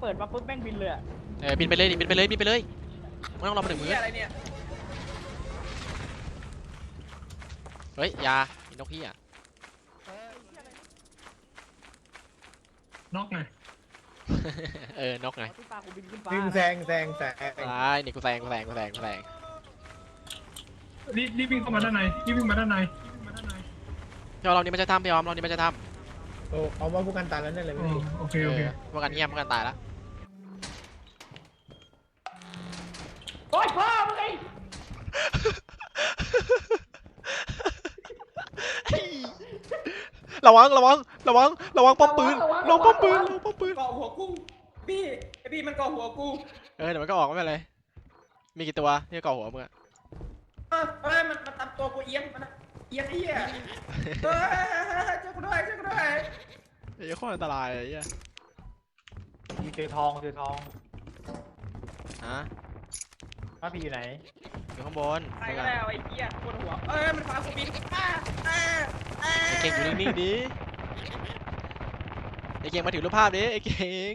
เปิดมาปุ๊บแม่งบินเลยอะเออบินไปเลยดิบินไปเลยบินไปเลยไม่ต้องรอมาถึงมืเหี้อยอะไรเนี่ยเฮ้ยอยามีนกพี่อะนอกไงเออนกไงเอาที่ปลากูบินขึ้นฟ้าวิ่งแซงแซงแซงตายนี่กูแซงกูแซงกูแซงกูแซงรีบรีบวิ่งเข้ามาด้านในรีบวิ่งมาด้านในรีบวิ่งมาด้านในพี่ออมเรานี่มันจะทำพี่ออมเรานี่มันจะทโอ้เอาว่าพวกกันตายแล้วนั่นเลยอ๋ไม่อดีโอเคำโอเคเออพวกกันเงียบพวกกันตายแล้ว อ้ยพ่อมึงไงระวังระวังระวังระวังป้อมปืนระวังป้อมปืนระวังป้อมปืนเกาะหัวกูพี่ไอพี่มันเกาะหัวกูเออเดี๋ยวมันก็ออกไม่เป็นไรมีกี่ตัวที่เกาะหัวมึงอะเออเอ้ยมันมันตามตัวกูเอียงมันอะเอียงไอ้เหี้ยเฮ้ยช่วยกูด้วยช่วยกูด้วยไอ้โคตรอันตรายเลยไอ้เหี้ยมีเจอทองเจอทองฮะ ป้าพี่อยู่ไหนอยู่ข้างบนใครไปก็กันได้เอาไอ้เหี้ยปวดหัว เอ้ยมันพากูบินอ้าอ้าอ้าไอ้เก่งอยู่นิ่งๆดิไอ้เก่งมาถือรูปภาพดิไอ้เก่ง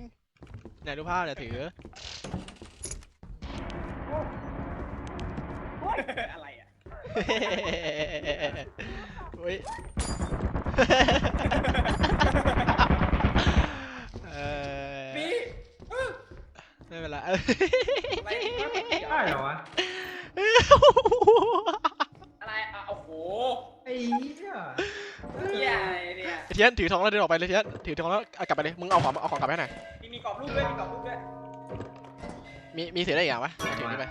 ไหนรูปภาพเนี่ยถืออะไรอะเฮ้ยเออ พี่เออ ไม่เป็นไรอะไรเนี่ยได้เหรอวะ อะไรอะโอ้โหไอ้เหี้ยเหี้ยอะไรเนี่ยไอ้เทียนถือทองแล้วเดินออกไปเลยเทียนถือทองแล้วเอากลับไปเลยมึงเอาของเอาของกลับไปให้หน่อยมีมีกรอบรูปด้วยมีกรอบรูปด้วยมีมีเสียได้อีกอย่างวะถือนี่ไป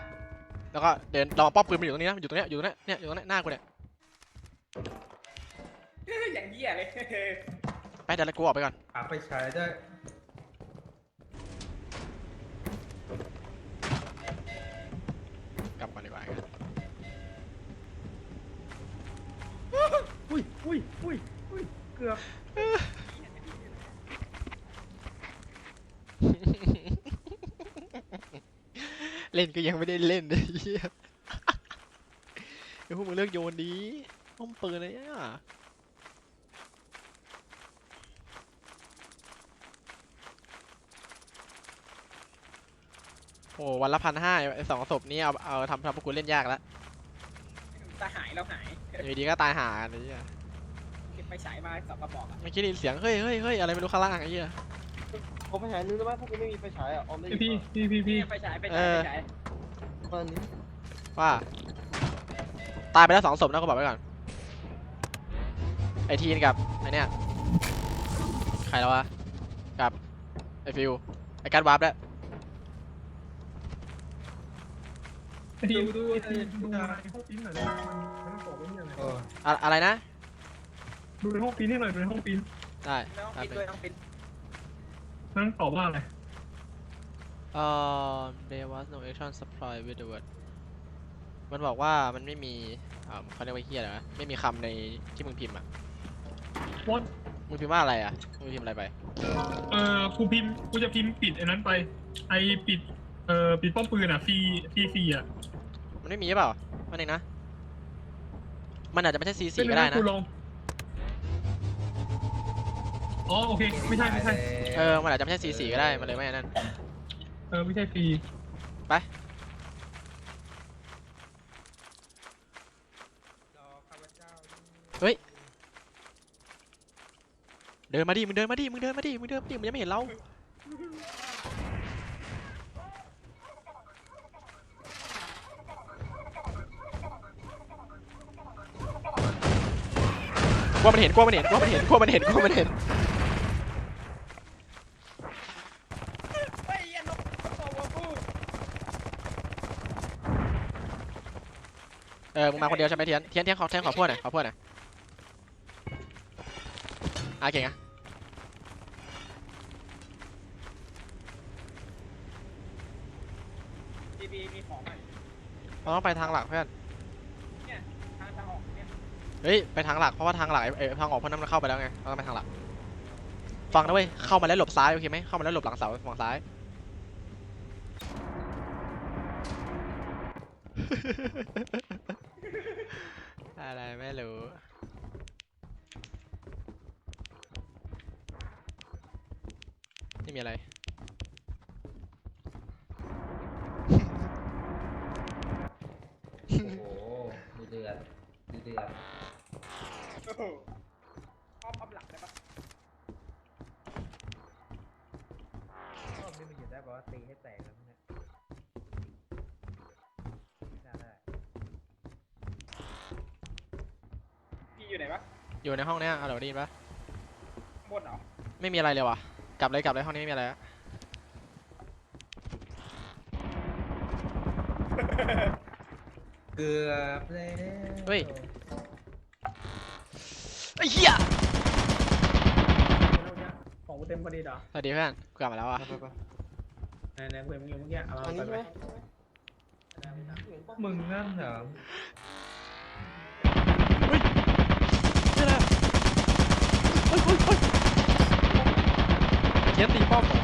แล้วก็เดินระวังป้อมปืนมันอยู่ตรงนี้นะอยู่ตรงเนี้ยอยู่ตรงเนี้ยเนี่ยอยู่ตรงเนี้ยหน้ากูเนี่ยเอ้ยอย่างเหี้ยเลยไปเดี๋ยวเรากูออกไปก่อนหาไปใช้ได้ กลับก่อนดีกว่าอุ้ยอุ้ยอุ้ยอุ้ยเกือบเล่นก็ยังไม่ได้เล่นเลยเฮียเดี๋ยวพวกมึงเลิกโยนดีป้อมปืนเลยอะ โอ้วันละพันห้าสองศพนี้เอาเอาทำทำพวกกูเล่นยากแล้วตาหายแล้วหายอยู่ดีก็ตายหากันไอ้เหี้ยเก็บไปฉายมาสองกระบอกอะเมื่อกี้ได้ยินเสียงเฮ้ยเฮ้ยเฮ้ยอะไรไม่รู้ข้างล่างไอ้เหี้ยผมไปฉายนึงได้ไหมพวกกูไม่มีไฟฉายอะออมได้ไอ้ยินพี่ปะพี่พี่พี่ไปฉายไปฉายไปฉายมาอันนี้ว่าตายไปแล้วสองศพนะกูบอกไว้ก่อนไอทีนกับไอเนี้ยใครแล้ววะกับไอฟิวไอการดวาร์ปด้ว ยไอ้ทีมดูไอ้ทีมดูในห้องปิ้นหน่อยนะมันมันบอกว่าเนี่ยอะไรเอออะอะไรนะ ดูในห้องปิ้นให้หน่อยดูในห้องปิ้นได้น้องปิดด้วยน้องปิดนั่นตอบว่าอะไรเอ่อ there was no action supply with the word มันบอกว่ามันไม่มีอ่าเขาเรียกว่าเฮียอะไรวะไม่มีคำในที่มึงพิมพ์อะ วอดมึงพิมพ์ว่าอะไรอะ มึงพิมพ์อะไรไป เออกูพิมพ์กูจะพิมพ์ปิดไอ้นั้นไป ไอ้ปิดเอ่อปิดป้อมปืนอะฟรีฟรีฟรีอะมัน ไม่มีหรือเปล่ามันเองนะ มันอาจจะไม่ใช่ C4 เป็นก็ได้นะนะกูลองอ๋อโอเค ไม่ใช่ไม่ใช่ เออ มันอาจจะไม่ใช่ C4 ก็ได้ มันเลยไม่อันนั่น เออ ไม่ใช่ฟรีรอข้าพเจ้าเดินมาดิ มึงเดินมาดิ มึงเดินมาดิ มึงเดินมาดิ มึงยังไม่เห็นเรา กลัวมันเห็นกลัวมันเห็นกลัวมันเห็นกลัวมันเห็นกลัวมันเห็นเฮ้ยนกตัวหัวกูเออมึงมาคนเดียวใช่ไหมเทียนเทียนเทียนขอเทียนขอพวดหน่อยขอพวดหน่อยอะเก่งอะทีบีมีของอะเราต้องไปทางหลักเพื่อน เฮ้ยไปทางหลักเพราะว่าทางหลักไออทางออกพวกน้ำมัเข้าไปแล้วไงเราต้องไปทางหลัก ฟังนะเว้ยเข้ามาแล้วหลบซ้ายโอเคไหมเข้ามาแล้วหลบหลังเสาฝั่งซ้าย อะไรไม่รู้นี่มีอะไร โอ้โหดูเดือดดูเดือด โอ้โหอ้อมอ้อมหลังได้ปะรอบนี้มันอยู่ได้บอกว่าตีให้แตกแล้วเนี่ยได้ได้พี่อยู่ไหนวะอยู่ในห้องเนี้ยเอาเดี๋ยวได้ยินปะข้างบนเหรอไม่มีอะไรเลยว่ะ กลับเลยกลับเลยห้องนี้ไม่มีอะไรแล้วเกือบแล้วเฮ้ยไอ้เหี้ยของกูเต็มพอดีเหรอสวัสดีเพื่อนกูกลับมาแล้วอะไปไปไหนไหนเพื่อนมึงอยู่เมื่อกี้เอามาอันนี้ไปใช่ไปไหมมึงนั่นเหรอนี่แหละเฮ้ยเฮ้ยเฮ้ยเทียนตีป้อมเหรอ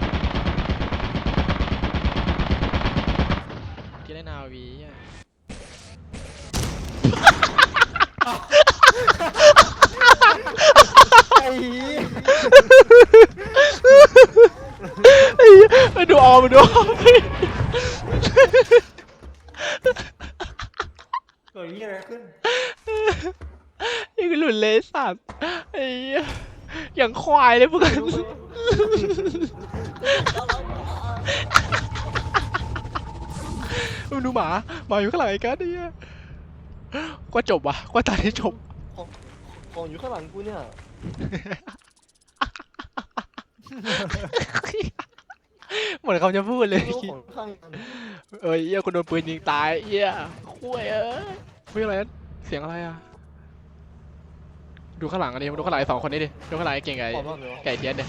เทียนได้นาวีเหี้ย ไอ้เหี้ย ไอ้เหี้ยไปดูออมมาดูออม เกิดยี่อะไรขึ้น ยังหลุดเลยสัตว์ไอ้เหี้ย อย่างควายเลยพวกนั้นดูหมาหมาอยู่ข้างหลังไอ้กันเหี้ยกว่าจบว่ะกว่าตายที่จบ ของอยู่ข้างหลังกูเนี่ย เหมือนเขาจะพูดเลยไม่รู้ของข้างกันเอ้ยเหี้ยคนโดนปืนยิงตายเหี้ยคุ้ยเอ้ยเฮ้ยอะไรนั่นเสียงอะไรอะ ดูข้างหลังอันนี้ดูข้างหลังไอ้สองคนนี้ดิดูข้างหลังไอ้เก่งไก่ขอบมากเลยวะไก่เทียนดิ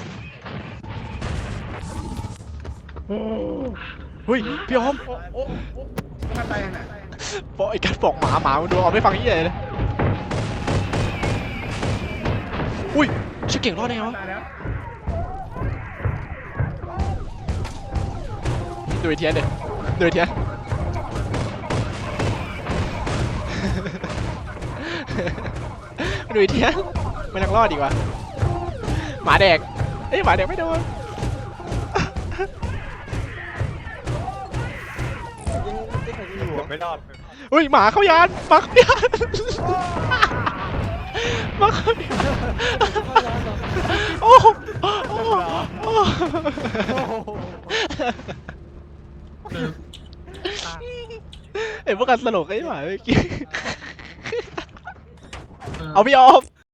เฮ้ยพี่ออมโอ้โอ้โอ้มาตายยังไงบอกไอ้การบอกหมาหมามันดูเอาไม่ฟังเหี้ยเลยอุ้ยชื่อเก่งรอดได้ไงวะตายแล้วดูไอ้เทียนดิดูไอ้เทียน ดูไอ้เทียนมันยังรอดดีกว่าหมาแดกเอ้ยหมาแดกไม่โดนยังไม่ใครอยู่อะไม่รอดอุ้ยหมาเข้ายานหมาเข้ายานหมาเข้ายานโอ้โหโอ้โหโอ้โหเออเอ้ยพวกกันสลกไอ้หมาเมื่อกี้เออ I'll be off.